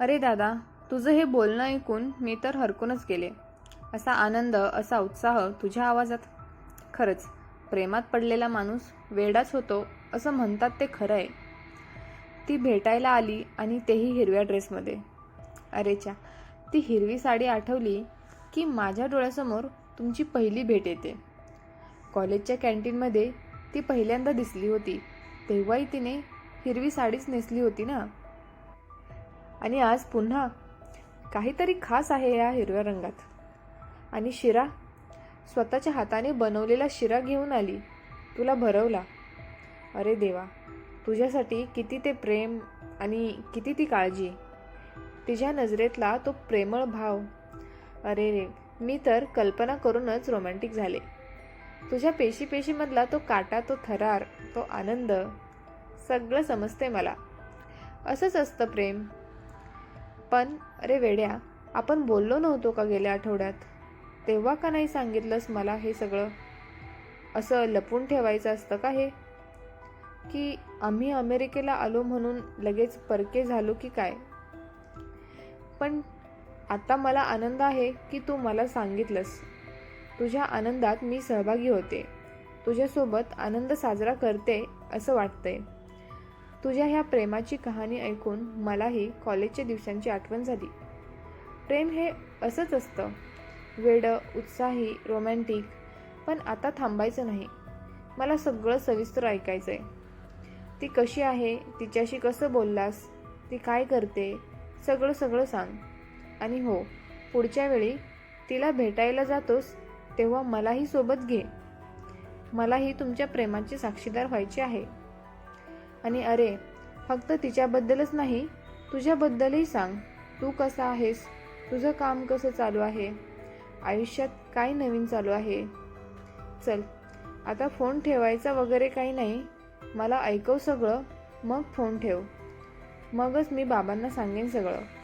अरे दादा तुझं हे बोलणं ऐकून मी तर हरकूनच गेले. असा आनंद असा उत्साह तुझ्या आवाजात. खरंच प्रेमात पडलेला माणूस वेडाच होतो असं म्हणतात ते खरं आहे. ती भेटायला आली आणि तेही हिरव्या ड्रेसमध्ये. अरेच्या ती हिरवी साडी आठवली की माझ्या डोळ्यासमोर तुमची पहिली भेट येते. कॉलेजच्या कॅन्टीनमध्ये ती पहिल्यांदा दिसली होती. तेव्हाही तिने हिरवी साडीच नेसली होती ना? आणि आज पुन्हा काहीतरी खास आहे या हिरव्या रंगात. आणि शिरा स्वतःच्या हाताने बनवलेला शिरा घेऊन आली. तुला भरवला. अरे देवा तुझ्यासाठी किती ते प्रेम आणि किती ती काळजी तिच्या नजरेतला तो प्रेमळ भाव. अरे रे मी तर कल्पना करूनच रोमॅन्टिक झाले. तुझ्या पेशी पेशीमधला तो काटा तो थरार तो आनंद सगळं समजते मला. असंच असतं प्रेम. पण अरे वेड्या आपण बोललो नव्हतो का गेल्या आठवड्यात? तेव्हा का नाही सांगितलंस मला हे सगळं? असं लपून ठेवायचं असतं का हे? की आम्ही अमेरिकेला आलो म्हणून लगेच परके झालो की काय? पण आता मला आनंद आहे की तू मला सांगितलंस. तुझ्या आनंदात मी सहभागी होते. तुझ्यासोबत आनंद साजरा करते असं वाटतंय. तुझ्या ह्या प्रेमाची कहाणी ऐकून मलाही कॉलेजच्या दिवसांची आठवण झाली. प्रेम हे असंच असतं. वेडं उत्साही रोमॅन्टिक पण आता थांबायचं नाही. मला सगळं सविस्तर ऐकायचं आहे ती कशी आहे? तिच्याशी कसं बोललास? ती काय करते? सगळं सगळं सांग. आणि हो पुढच्या वेळी तिला भेटायला जातोस तेव्हा मलाही सोबत घे. मलाही तुमच्या प्रेमाची साक्षीदार व्हायची आहे. आणि अरे फक्त तिच्याबद्दलच नाही तुझ्याबद्दलही सांग. तू कसा आहेस? तुझं काम कसं चालू आहे? आयुष्यात काय नवीन चालू आहे? चल आता फोन ठेवायचा वगैरे काही नाही. मला ऐकव सगळं मग फोन ठेव. मगच मी बाबांना सांगेन सगळं.